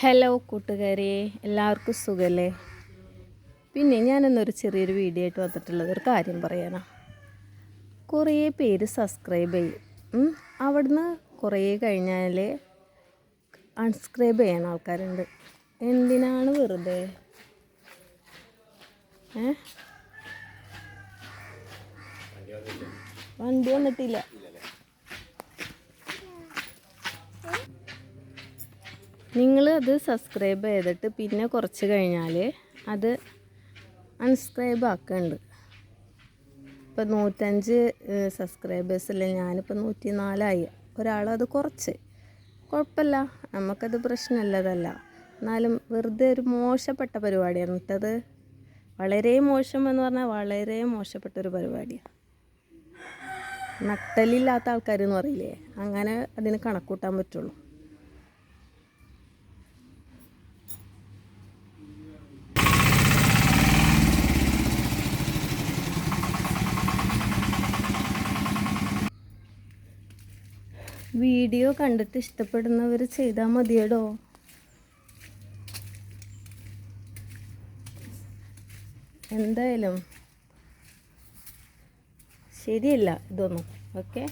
Hello കൂട്ടുകാരെ. എല്ലാവർക്കും സുഖല്ലേ? പിന്നെ ഞാനിന്നൊരു ചെറിയൊരു വീഡിയോ ആയിട്ട് വന്നിട്ടുള്ളത് ഒരു കാര്യം പറയാനാ. കുറേ പേര് സബ്സ്ക്രൈബ് ചെയ്യും. അവിടുന്ന് കുറേ കഴിഞ്ഞാൽ അൺസ്ക്രൈബ് ചെയ്യാൻ ആൾക്കാരുണ്ട്. എന്തിനാണ് വെറുതെ? ഏ? വണ്ടി വന്നിട്ടില്ല. നിങ്ങൾ അത് സബ്സ്ക്രൈബ് ചെയ്തിട്ട് പിന്നെ കുറച്ച് കഴിഞ്ഞാൽ അത് അൺസ്ക്രൈബ് ആക്കുന്നുണ്ട് ഇപ്പം നൂറ്റഞ്ച് സബ്സ്ക്രൈബേഴ്സല്ലേ ഞാനിപ്പോൾ നൂറ്റി നാലായി ഒരാളത് കുറച്ച്. കുഴപ്പമില്ല. നമുക്കത് പ്രശ്നമുള്ളതല്ല. എന്നാലും വെറുതെ ഒരു മോശപ്പെട്ട പരിപാടിയാണ്. ഇട്ടത് വളരെ മോശം എന്ന് പറഞ്ഞാൽ വളരെ മോശപ്പെട്ട ഒരു പരിപാടിയാണ്. നട്ടലില്ലാത്ത ആൾക്കാർ എന്ന് പറയില്ലേ? അങ്ങനെ അതിന് കണക്കൂട്ടാൻ പറ്റുള്ളൂ. വീഡിയോ കണ്ടിട്ട് ഇഷ്ടപ്പെടുന്നവർ ചെയ്താൽ മതിയടോ. എന്തായാലും ശരിയല്ല ഇതൊന്നും. ഓക്കെ?